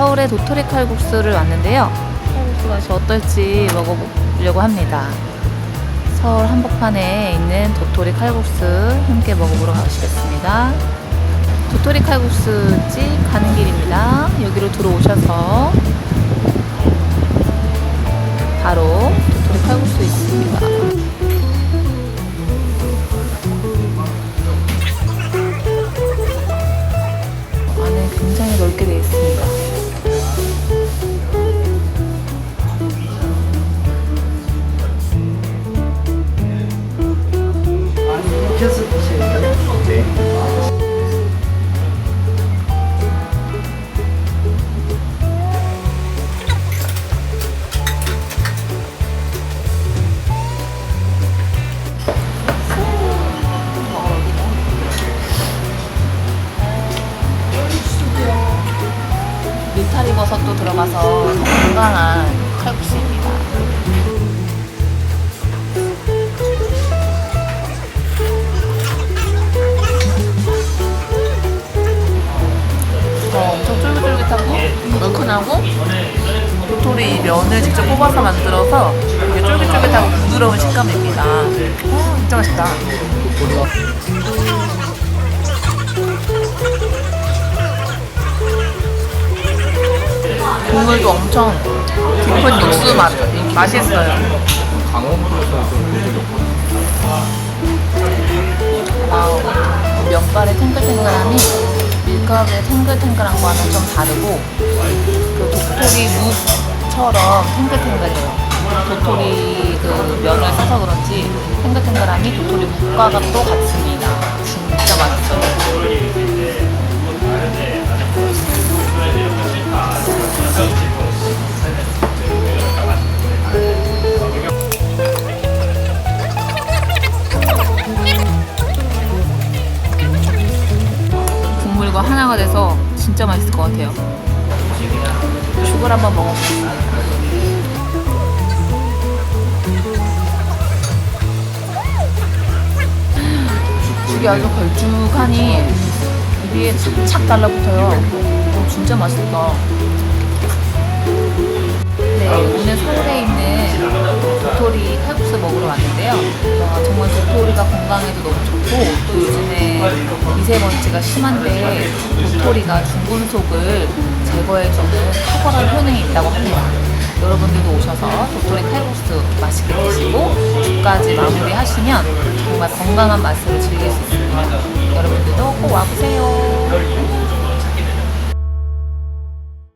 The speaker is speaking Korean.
서울의 도토리 칼국수를 왔는데요. 칼국수 맛이 어떨지 먹어보려고 합니다. 서울 한복판에 있는 도토리 칼국수 함께 먹어보러 가시겠습니다. 도토리 칼국수집 가는 길입니다. 여기로 들어오셔서 버섯 도 들어가서 건강한 칼국수입니다. 어, 엄청 쫄깃쫄깃하고 얼큰하고 도토리 면을 직접 뽑아서 만들어서 되게 쫄깃쫄깃하고 부드러운 식감입니다. 어, 진짜 맛있다. 국물도 엄청 깊은 육수 맛 맛있어요. 와우, 면발의 탱글탱글함이 밀가루의 탱글탱글한 거와는 좀 다르고 그 도토리 묵처럼 탱글탱글해요. 도토리 그 면을 써서 그런지 탱글탱글함이 도토리 묵과가 또 같습니다. 진짜 맛있어요. 하나가 돼서 진짜 맛있을 것 같아요. 죽을 한번 먹어보겠습니다. 죽이 아주 걸쭉하니 입에 착착 달라붙어요. 오, 진짜 맛있다. 네, 오늘 서울에 있는 도토리 칼국수 먹으러 왔는데요. 어, 정말 도토리가 건강에도 너무 좋고 또 요즘에 미세먼지가 심한데 도토리가 중금 속을 제거해주는 탁월한 효능이 있다고 합니다. 여러분들도 오셔서 도토리 칼국수 맛있게 드시고 죽까지 마무리하시면 정말 건강한 맛으로 즐길 수 있습니다. 여러분들도 꼭 와보세요.